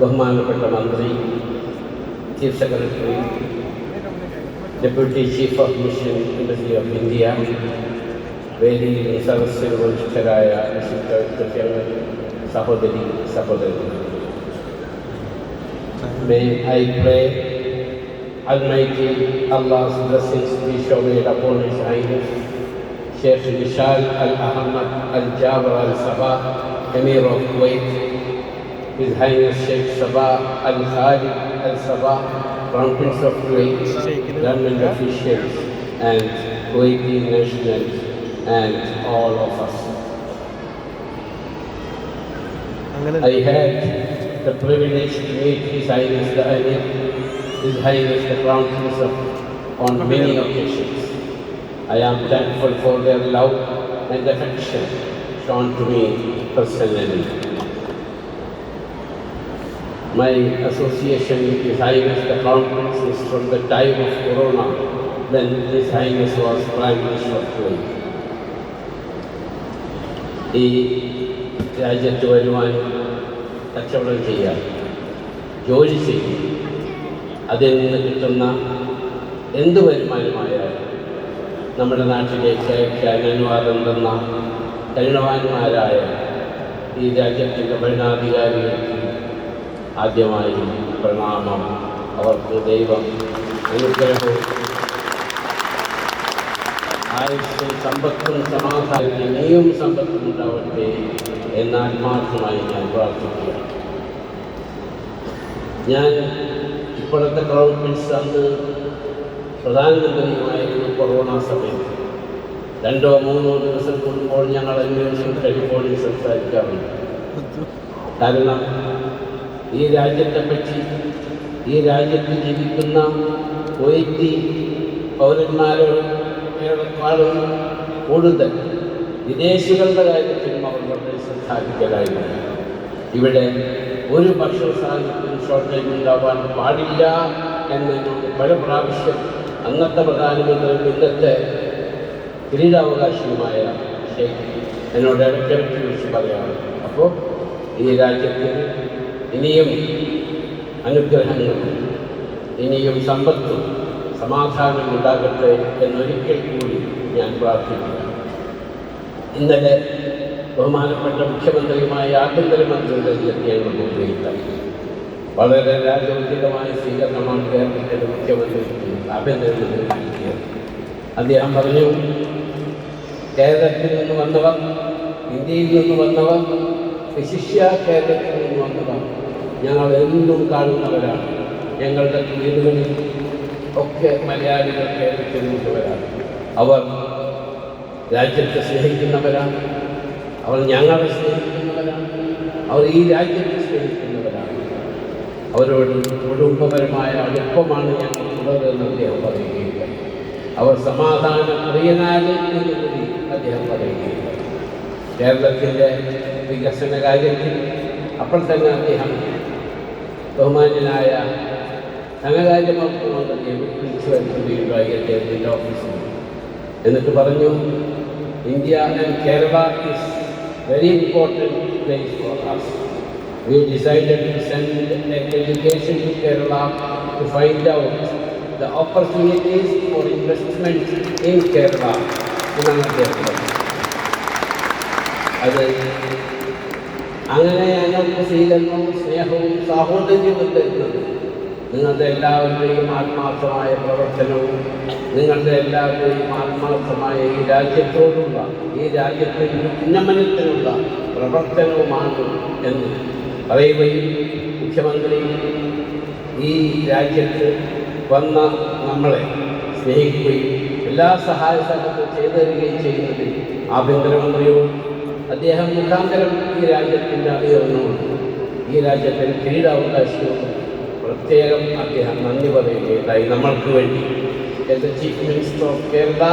ബഹുമാനപ്പെട്ട മന്ത്രി chief secretary deputy chief of mission embassy of India വേദിയിൽ സദസ്സിൽ വരിഷ്ഠരായ വിശുദ്ധ കൃത്യങ്ങൾ സഹോദരി സഹോദരന്മാർ May I pray Almighty Allah's blessings be showered upon His Highness Sheikh Vishal Al Ahmad Al Jabr Al Sabah, Emir of Kuwait, his Highness Sheikh Sabah Al Khalid Al Sabah, Crown Prince of Kuwait, government officials, and Kuwaiti nationals, and all of us. I had the privilege to meet His Highness the Amir, His Highness the Crown Prince of on many occasions. I am thankful for their love and affection shown to me personally. My association with His Highness the Crown Prince is from the time of Corona, when His Highness was Prime Minister of Kuwait. ഈ രാജ്യത്ത് വരുവാൻ കച്ചവടം ചെയ്യാൻ ജോലി ചെയ്യും അതിൽ നിന്ന് കിട്ടുന്ന എന്ത് വരുമാനമായാലും നമ്മുടെ നാട്ടിലേക്ക് അയക്കാൻ അനുവാദം തന്ന കഴിവാന്മാരായ ഈ രാജ്യത്തിന്റെ ഭരണാധികാരികൾക്ക് ആദ്യമായി പ്രണാമം. അവർക്ക് ദൈവം അനുഗ്രഹവും ആയുസ്സും സമ്പത്തും സമാധാനം ഇനിയും സമ്പത്തും ഉണ്ടാവട്ടെ എന്നാൽ മാത്രമായി ഞാൻ പ്രാർത്ഥിക്കുന്നു ഞാൻ ഇപ്പോഴത്തെ പ്രിൻസ് അന്ന് പ്രധാനമന്ത്രിയുമായിരുന്നു കൊറോണ സമയത്ത്. രണ്ടോ മൂന്നോ ദിവസം കൂടുമ്പോൾ ഞങ്ങൾ അന്വേഷണം ടെലിഫോണിൽ സംസാരിക്കാറുണ്ട്. കാരണം ഈ രാജ്യത്തെപ്പറ്റി ഈ രാജ്യത്ത് ജീവിക്കുന്ന കുവൈറ്റി പൗരന്മാരോടേക്കാളും കൂടുതൽ വിദേശികളുടെ കാര്യത്തിലും അവർ വളരെ ശ്രദ്ധാധികരായിരുന്നു. ഇവിടെ ഒരു ഭക്ഷ്യസാധനത്തിനും ഷോർട്ടേജ് ഉണ്ടാവാൻ പാടില്ല എന്ന് പല പ്രാവശ്യം അന്നത്തെ പ്രധാനമന്ത്രി ഇന്നത്തെ കിരീടാവകാശിയുമായ ഷെയ്ഖ് എന്നോട് ഇടയ്ക്കിടയ്ക്ക് വിളിച്ച് പറയാറ് അപ്പോൾ ഈ രാജ്യത്തിന് ഇനിയും അനുഗ്രഹങ്ങൾ ഇനിയും സമ്പത്തും സമാധാനം ഉണ്ടാകട്ടെ എന്നൊരിക്കൽ കൂടി ഞാൻ പ്രാർത്ഥിക്കുന്നു. ഇന്നലെ ബഹുമാനപ്പെട്ട മുഖ്യമന്ത്രിയുമായ ആഭ്യന്തരമന്ത്രിയുടെ എത്തിയാണ് മുഖ്യമന്ത്രി വളരെ രാജോചിതമായ സ്വീകരണമാണ് കേരളത്തിന്റെ മുഖ്യമന്ത്രി ആഭ്യന്തരമന്ത്രി നൽകിയത് അദ്ദേഹം പറഞ്ഞു കേരളത്തിൽ നിന്ന് വന്നവർ ഇന്ത്യയിൽ നിന്ന് വന്നവർ വിശിഷ്യ കേരളത്തിൽ നിന്ന് വന്നവർ ഞങ്ങൾ എന്തും കാണുന്നവരാണ്. ഞങ്ങളുടെ വീടുകളിൽ ഒക്കെ മലയാളികൾ കേരളത്തിൽ അവർ രാജ്യത്തെ സ്നേഹിക്കുന്നവരാണ്. അവർ ഞങ്ങളെ സ്നേഹിക്കുന്നവരാണ്. അവർ ഈ രാജ്യത്തെ സ്നേഹിക്കുന്നവരാണ്. അവരോട് കുടുംബപരമായ അടുപ്പമാണ് ഞങ്ങൾക്കുള്ളത് എന്ന് അദ്ദേഹം പറയുകയില്ല. അവർ സമാധാന അറിയനാകും എന്ന് കൂടി അദ്ദേഹം പറയുകയില്ല. കേരളത്തിന്റെ വികസന കാര്യത്തിൽ അപ്പോൾ തന്നെ അദ്ദേഹം ബഹുമാന്യനായ ധനകാര്യ മന്ത്രിയെ വിളിച്ചു വരുത്തുകയുണ്ടായി അദ്ദേഹത്തിൻ്റെ ഓഫീസിൽ എന്നിട്ട് പറഞ്ഞു India and Kerala is very important place for us. We decided to send a delegation to Kerala to find out the opportunities for investment in Kerala എന്നാണ് അദ്ദേഹം പറഞ്ഞത് അത് അങ്ങനെ ഞങ്ങൾക്ക് ശീലവും സ്നേഹവും സാഹോദര്യവും തരുന്നത് നിങ്ങളുടെ എല്ലാവരുടെയും ആത്മാർത്ഥമായ പ്രവർത്തനവും നിങ്ങളുടെ എല്ലാവരുടെയും ആത്മാർത്ഥമായ ഈ രാജ്യത്തോടുള്ള ഈ രാജ്യത്തിന്റെ ഉന്നമനത്തിനുള്ള പ്രവർത്തനവുമാണ് എന്ന്. പറയുകയും മുഖ്യമന്ത്രി ഈ രാജ്യത്ത് വന്ന നമ്മളെ സ്നേഹിക്കുകയും എല്ലാ സഹായ സഹകരണവും ചെയ്തു തരികയും ചെയ്യുന്നതിൽ ആഭ്യന്തരമന്ത്രിയും അദ്ദേഹം മുഖാന്തരം ഈ രാജ്യത്തിന്റെ അഭിയോഗവും ഈ രാജ്യത്തിന് കിരീടാവകാശവും പ്രത്യേകം അദ്ദേഹം നന്ദി പറയുകയുണ്ടായി നമ്മൾക്ക് വേണ്ടി. As a chief minister of Kerala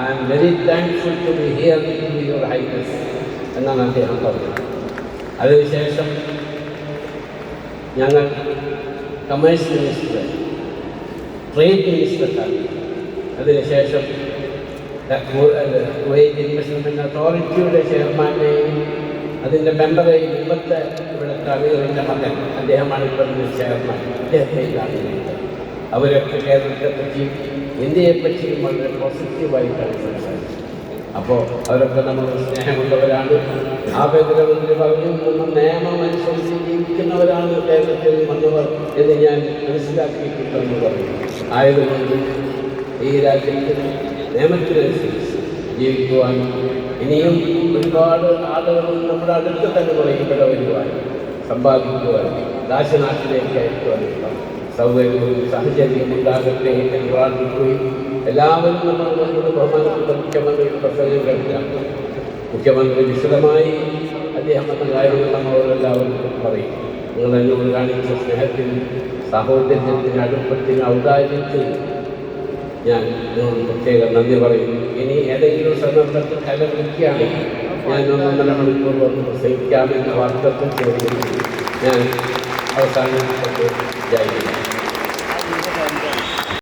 I am very thankful to be here with your highness എന്നാണ് അദ്ദേഹം പറഞ്ഞത്. അതിനുശേഷം ഞങ്ങൾ കമേഴ്സ് മിനിസ്റ്റർ ട്രേഡ് മിനിസ്റ്റർ അതിനുശേഷം കുവൈറ്റ് ഇൻവെസ്റ്റ്മെന്റ് അതോറിറ്റിയുടെ ചെയർമാനെയും അതിന്റെ മെമ്പറേയും ഇപ്പോഴത്തെ ഇവിടുത്തെ കവികളിന്റെ മകൻ അദ്ദേഹമാണ് ഇപ്പോഴത്തെ ചെയർമാൻ. അദ്ദേഹത്തെ കാണുന്നത് അവരൊക്കെ കേരളത്തെ പറ്റി ഇന്ത്യയെ വളരെ പോസിറ്റീവായിട്ടാണ് സംസാരിച്ചത്. അപ്പോൾ അവരൊക്കെ നമ്മൾ സ്നേഹമുള്ളവരാണ്. ആഭ്യന്തരമന്ത്രി പറഞ്ഞു നമ്മൾ നിയമം അനുസരിച്ച് ജീവിക്കുന്നവരാണ് കേരളത്തിൽ വന്നവർ എന്ന് ഞാൻ മനസ്സിലാക്കിയിട്ടുണ്ടെന്ന് പറഞ്ഞു. ആയതുകൊണ്ട് ഈ രാജ്യത്ത് നിയമത്തിനനുസരിച്ച് ജീവിക്കുവാൻ ഇനിയും ഒരുപാട് ആളുകൾ നമ്മുടെ അടുത്ത തന്നെ ഇവിടെ വരുവാൻ സമ്പാദിക്കുവാൻ ദാശനാട്ടിലേക്ക് അയക്കുവാനുള്ള സൗകര്യവും സാഹചര്യവും ഉണ്ടാകട്ടെ എന്ന് പ്രാർത്ഥിക്കുകയും എല്ലാവരും നമ്മൾ ബഹുമാനപ്പെട്ട മുഖ്യമന്ത്രിയുടെ പ്രസംഗം കഴിഞ്ഞാൽ മുഖ്യമന്ത്രി വിശദമായി അദ്ദേഹം എന്ന കാര്യങ്ങൾ നമ്മളോടെല്ലാവരും പറയും. നിങ്ങൾ എന്നോട് കാണിച്ച സ്നേഹത്തിന് സഹോദര്യത്തിന് അടുപ്പത്തിന് ഔദാര്യത്തിന് ഞാൻ നിങ്ങളോട് പ്രത്യേകം നന്ദി പറയുന്നു ഇനി ഏതെങ്കിലും സന്ദർഭത്തിൽ കല വിളിക്കുകയാണെങ്കിൽ ഞാൻ ഒന്നൊന്നര മണിക്കൂർ വന്ന് പ്രസംഗിക്കാമെന്ന വാർത്തത്തിൽ ചോദിക്കുന്നു ഞാൻ അവസാനം ജയിക്കുന്നു